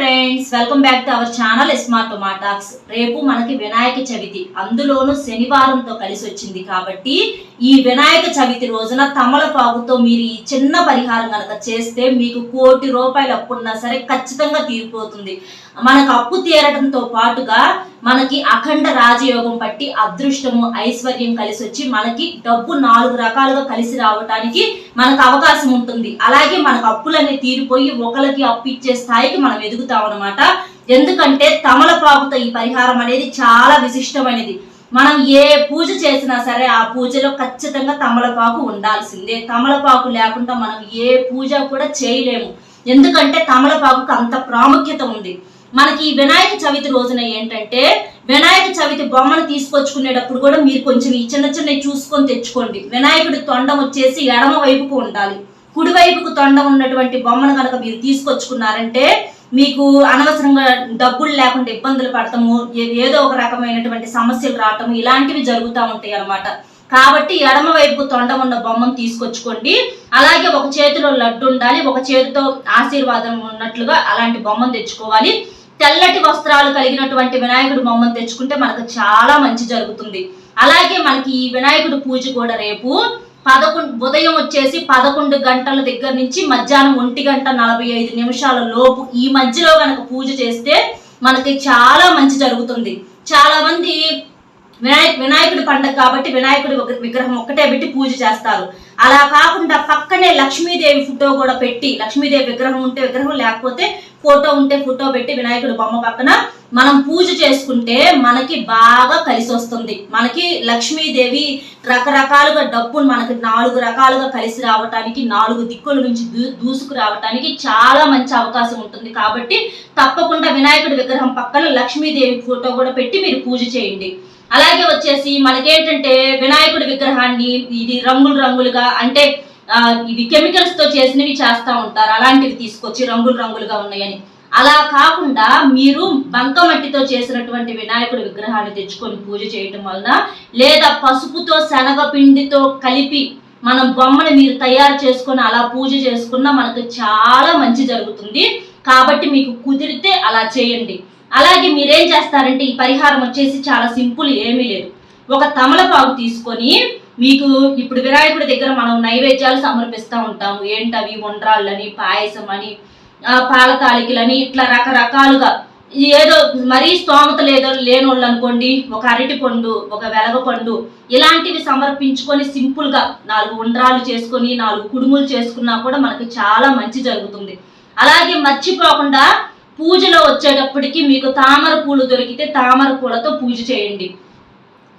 Friends welcome back to our channel smart టొమాటాక్స్ రేపు మనకి వినాయక చవితి. అందులోనూ శనివారంతో కలిసి వచ్చింది కాబట్టి ఈ వినాయక చవితి రోజున తమలపాకుతో మీరు ఈ చిన్న పరిహారం కనుక చేస్తే మీకు కోటి రూపాయలు అప్పున్నా సరే ఖచ్చితంగా తీరిపోతుంది. మనకు అప్పు తీరడంతో పాటుగా మనకి అఖండ రాజయోగం పట్టి అదృష్టము ఐశ్వర్యం కలిసి వచ్చి మనకి డబ్బు నాలుగు రకాలుగా కలిసి రావటానికి మనకు అవకాశం ఉంటుంది. అలాగే మనకు అప్పులన్నీ తీరిపోయి ఒకరికి అప్పు ఇచ్చే స్థాయికి మనం ఎదుగుతాం. అనమాట ఎందుకంటే తమలపాకుతో ఈ పరిహారం అనేది చాలా విశిష్టమైనది. మనం ఏ పూజ చేసినా సరే ఆ పూజలో ఖచ్చితంగా తమలపాకు ఉండాల్సిందే. తమలపాకు లేకుండా మనం ఏ పూజ కూడా చేయలేము. ఎందుకంటే తమలపాకుకు అంత ప్రాముఖ్యత ఉంది. మనకి ఈ వినాయక చవితి రోజున ఏంటంటే వినాయక చవితి బొమ్మను తీసుకొచ్చుకునేటప్పుడు కూడా మీరు కొంచెం ఈ చిన్న చిన్నవి చూసుకొని తెచ్చుకోండి. వినాయకుడి తొండం వచ్చేసి ఎడమ వైపుకు ఉండాలి. కుడివైపుకు తొండం ఉన్నటువంటి బొమ్మను కనుక మీరు తీసుకొచ్చుకున్నారంటే మీకు అనవసరంగా డబ్బులు లేకుండా ఇబ్బందులు పడటము ఏదో ఒక రకమైనటువంటి సమస్యలు రావటము ఇలాంటివి జరుగుతూ ఉంటాయి అన్నమాట. కాబట్టి ఎడమ వైపు తొండ ఉన్న బొమ్మను తీసుకొచ్చుకోండి. అలాగే ఒక చేతిలో లడ్డు ఉండాలి ఒక చేతితో ఆశీర్వాదం ఉన్నట్లుగా అలాంటి బొమ్మను తెచ్చుకోవాలి. తెల్లటి వస్త్రాలు కలిగినటువంటి వినాయకుడు బొమ్మను తెచ్చుకుంటే మనకు చాలా మంచి జరుగుతుంది. అలాగే మనకి ఈ వినాయకుడు పూజ కూడా రేపు పదకొండు ఉదయం వచ్చేసి పదకొండు గంటల దగ్గర నుంచి మధ్యాహ్నం ఒంటి గంట నలభై ఐదు నిమిషాల లోపు ఈ మధ్యలో కనుక పూజ చేస్తే మనకి చాలా మంచి జరుగుతుంది. చాలా మంది వినాయక వినాయకుడి పండగ కాబట్టి వినాయకుడి ఒక విగ్రహం ఒక్కటే పెట్టి పూజ చేస్తారు. అలా కాకుండా పక్కనే లక్ష్మీదేవి ఫోటో కూడా పెట్టి లక్ష్మీదేవి విగ్రహం ఉంటే విగ్రహం లేకపోతే ఫోటో ఉంటే ఫోటో పెట్టి వినాయకుడి బొమ్మ పక్కన మనం పూజ చేసుకుంటే మనకి బాగా కలిసి వస్తుంది. మనకి లక్ష్మీదేవి రకరకాలుగా డబ్బును మనకి నాలుగు రకాలుగా కలిసి రావటానికి నాలుగు దిక్కుల నుంచి దూ దూసుకు రావటానికి చాలా మంచి అవకాశం ఉంటుంది. కాబట్టి తప్పకుండా వినాయకుడి విగ్రహం పక్కన లక్ష్మీదేవి ఫోటో కూడా పెట్టి మీరు పూజ చేయండి. అలాగే వచ్చేసి మనకేంటంటే వినాయకుడి విగ్రహాన్ని ఇది రంగులు రంగులుగా అంటే ఇవి కెమికల్స్తో చేసినవి చేస్తా ఉంటారు. అలాంటివి తీసుకొచ్చి రంగులు రంగులుగా ఉన్నాయని. అలా కాకుండా మీరు బంకమట్టితో చేసినటువంటి వినాయకుడి విగ్రహాన్ని తెచ్చుకొని పూజ చేయటం వలన లేదా పసుపుతో శనగపిండితో కలిపి మనం బొమ్మను మీరు తయారు చేసుకొని అలా పూజ చేసుకున్నా మనకు చాలా మంచి జరుగుతుంది. కాబట్టి మీకు కుదిరితే అలా చేయండి. అలాగే మీరేం చేస్తారంటే ఈ పరిహారం వచ్చేసి చాలా సింపుల్ ఏమీ లేదు. ఒక తమలపాకు తీసుకొని మీకు ఇప్పుడు వినాయకుడి దగ్గర మనం నైవేద్యాలు సమర్పిస్తూ ఉంటాము. ఏంటవి? ఉండ్రాళ్ళని పాయసం అని ఆ, పాల తాలికలని ఇట్లా రకరకాలుగా. ఏదో మరీ స్తోమత లేదో లేనోళ్ళు అనుకోండి ఒక అరటి పండు ఒక వెలగ పండు ఇలాంటివి సమర్పించుకొని సింపుల్గా నాలుగు ఉండ్రాలు చేసుకొని నాలుగు కుడుములు చేసుకున్నా కూడా మనకి చాలా మంచి జరుగుతుంది. అలాగే మర్చిపోకుండా పూజలో వచ్చేటప్పటికి మీకు తామర పూలు దొరికితే తామర పూలతో పూజ చేయండి.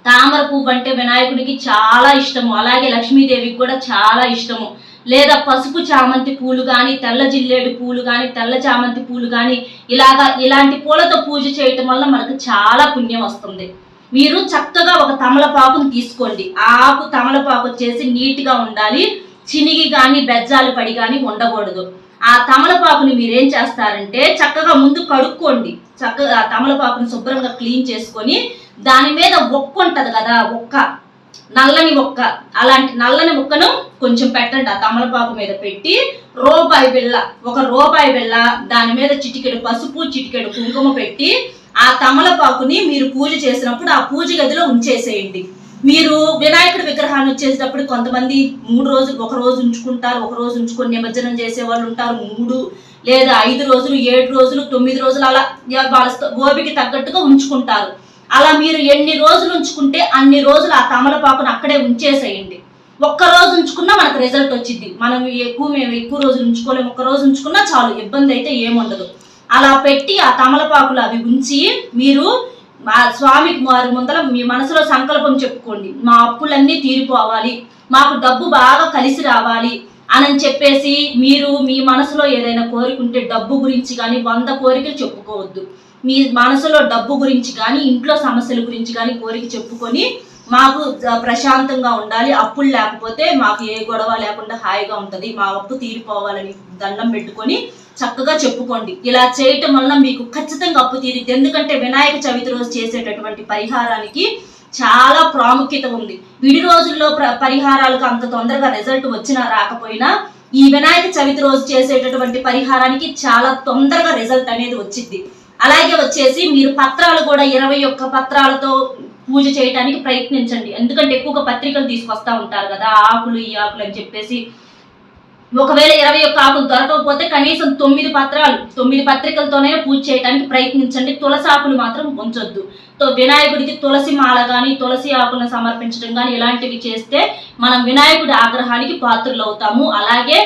తామర పువ్వు అంటే వినాయకుడికి చాలా ఇష్టము. అలాగే లక్ష్మీదేవికి కూడా చాలా ఇష్టము. లేదా పసుపు చామంతి పూలు కానీ తెల్ల జిల్లేడు పూలు కానీ తెల్ల చామంతి పూలు కానీ ఇలాగా ఇలాంటి పూలతో పూజ చేయటం వల్ల మనకు చాలా పుణ్యం వస్తుంది. మీరు చక్కగా ఒక తమలపాకును తీసుకోండి. ఆకు తమలపాకు వచ్చేసి నీట్గా ఉండాలి. చినిగి కానీ బెజ్జాలు పడి కానీ ఉండకూడదు. ఆ తమలపాకుని మీరేం చేస్తారంటే చక్కగా ముందు కడుక్కోండి. చక్కగా ఆ తమలపాకుని శుభ్రంగా క్లీన్ చేసుకొని దాని మీద ఒక్క ఉంటుంది కదా ఒక్క. నల్లని ఒక్క. అలాంటి నల్లని ముక్కను కొంచెం పెట్టండి. ఆ తమలపాకు మీద పెట్టి రూపాయి బిళ్ళ ఒక రూపాయి బిళ్ళ దాని మీద చిటికెడు పసుపు చిటికెడు కుంకుమ పెట్టి ఆ తమలపాకుని మీరు పూజ చేసినప్పుడు ఆ పూజ గదిలో ఉంచేసేయండి. మీరు వినాయకుడి విగ్రహాన్ని వచ్చేటప్పుడు కొంతమంది మూడు రోజులు ఒక రోజు ఉంచుకుంటారు ఒక రోజు ఉంచుకొని నిమజ్జనం చేసే వాళ్ళు ఉంటారు. మూడు లేదా ఐదు రోజులు ఏడు రోజులు తొమ్మిది రోజులు అలా వాళ్ళ గోపికి తగ్గట్టుగా ఉంచుకుంటారు. అలా మీరు ఎన్ని రోజులు ఉంచుకుంటే అన్ని రోజులు ఆ తమలపాకును అక్కడే ఉంచేసేయండి. ఒక్క రోజు ఉంచుకున్నా మనకు రిజల్ట్ వచ్చింది మనం ఎక్కువ మేము ఎక్కువ రోజులు ఉంచుకోలేము. ఒక్క రోజు ఉంచుకున్నా చాలు ఇబ్బంది అయితే ఏముండదు. అలా పెట్టి ఆ తమలపాకులు అవి ఉంచి మీరు మా స్వామికి వారి ముందర మీ మనసులో సంకల్పం చెప్పుకోండి. మా అప్పులన్నీ తీరిపోవాలి. మాకు డబ్బు బాగా కలిసి రావాలి అని చెప్పేసి మీరు మీ మనసులో ఏదైనా కోరికుంటే డబ్బు గురించి కానీ వంద కోరికలు చెప్పుకోవద్దు. మీ మనసులో డబ్బు గురించి కానీ ఇంట్లో సమస్యల గురించి కానీ కోరిక చెప్పుకొని మాకు ప్రశాంతంగా ఉండాలి అప్పులు లేకపోతే మాకు ఏ గొడవ లేకుండా హాయిగా ఉంటుంది. మా అప్పు తీరిపోవాలని దండం పెట్టుకొని చక్కగా చెప్పుకోండి. ఇలా చేయటం వలన మీకు ఖచ్చితంగా అప్పు తీరిద్ది. ఎందుకంటే వినాయక చవితి రోజు చేసేటటువంటి పరిహారానికి చాలా ప్రాముఖ్యత ఉంది. విడి రోజుల్లో ప్ర- పరిహారాలకు అంత తొందరగా రిజల్ట్ వచ్చినా రాకపోయినా ఈ వినాయక చవితి రోజు చేసేటటువంటి పరిహారానికి చాలా తొందరగా రిజల్ట్ అనేది వచ్చింది అలాగే వచ్చేసి మీరు పత్రాలు కూడా ఇరవై ఒక్క పత్రాలతో పూజ చేయడానికి ప్రయత్నించండి. ఎందుకంటే ఎక్కువగా పత్రికలు తీసుకొస్తా ఉంటారు కదా ఆకులు ఈ ఆకులు అని చెప్పేసి. ఒకవేళ ఇరవై ఒక్క ఆకులు దొరకకపోతే కనీసం తొమ్మిది పత్రాలు తొమ్మిది పత్రికలతోనే పూజ చేయడానికి ప్రయత్నించండి. తులసి ఆకులు మాత్రం ఉంచొద్దు. వినాయకుడికి తులసి మాల కానీ తులసి ఆకులను సమర్పించడం కానీ ఇలాంటివి చేస్తే మనం వినాయకుడి ఆగ్రహానికి పాత్రలు అవుతాము అలాగే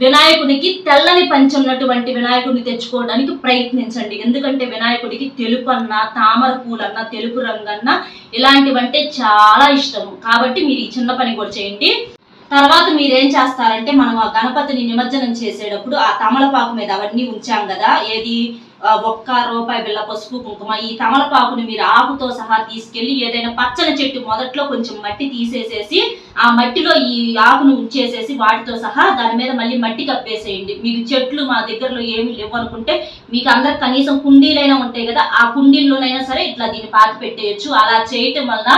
వినాయకుడికి తెల్లని పంచున్నటువంటి వినాయకుడిని తెచ్చుకోవడానికి ప్రయత్నించండి. ఎందుకంటే వినాయకుడికి తెలుపు అన్న తామర పూలన్న తెలుపు రంగన్న ఇలాంటివంటే చాలా ఇష్టము. కాబట్టి మీరు ఈ చిన్న పని కూడా చేయండి. తర్వాత మీరేం చేస్తారంటే మనం ఆ గణపతిని నిమజ్జనం చేసేటప్పుడు ఆ తమలపాకు మీద అవన్నీ ఉంచాం కదా. ఏది? ఒక్క రూపాయి బిళ్ళ పసుపు కుంకుమ ఈ తమలపాకుని మీరు ఆకుతో సహా తీసుకెళ్ళి ఏదైనా పచ్చని చెట్టు మొదట్లో కొంచెం మట్టి తీసేసేసి ఆ మట్టిలో ఈ ఆకును ఉంచేసేసి వాటితో సహా దాని మీద మళ్ళీ మట్టి కప్పేసేయండి. మీకు చెట్లు మా దగ్గరలో ఏమి లేవు అనుకుంటే మీకు అందరు కనీసం కుండీలైనా ఉంటాయి కదా ఆ కుండీల్లోనైనా సరే ఇట్లా దీన్ని పాతి పెట్టేయచ్చు. అలా చేయటం వల్ల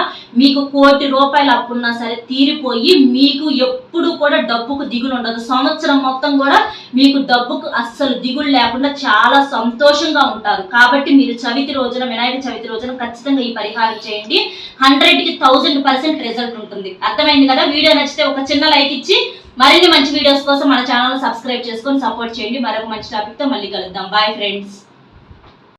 మీకు కోటి రూపాయలు అప్పున్నా సరే తీరిపోయి మీకు ఎప్పుడు కూడా డబ్బుకు దిగులు ఉండదు సంవత్సరం మొత్తం కూడా మీకు డబ్బుకు అస్సలు దిగులు లేకుండా చాలా సంతోషంగా ఉంటారు. కాబట్టి మీరు చవితి రోజున వినాయక చవితి రోజున ఖచ్చితంగా ఈ పరిహారం చేయండి. హండ్రెడ్కి థౌజండ్ పర్సెంట్ రిజల్ట్ ఉంటుంది. అర్థమైంది కదా? వీడియో నచ్చితే ఒక చిన్న లైక్ ఇచ్చి మరిన్ని మంచి వీడియోస్ కోసం మన ఛానల్ సబ్స్క్రైబ్ చేసుకొని సపోర్ట్ చేయండి. మరొక మంచి టాపిక్తో మళ్ళీ కలుద్దాం. Bye friends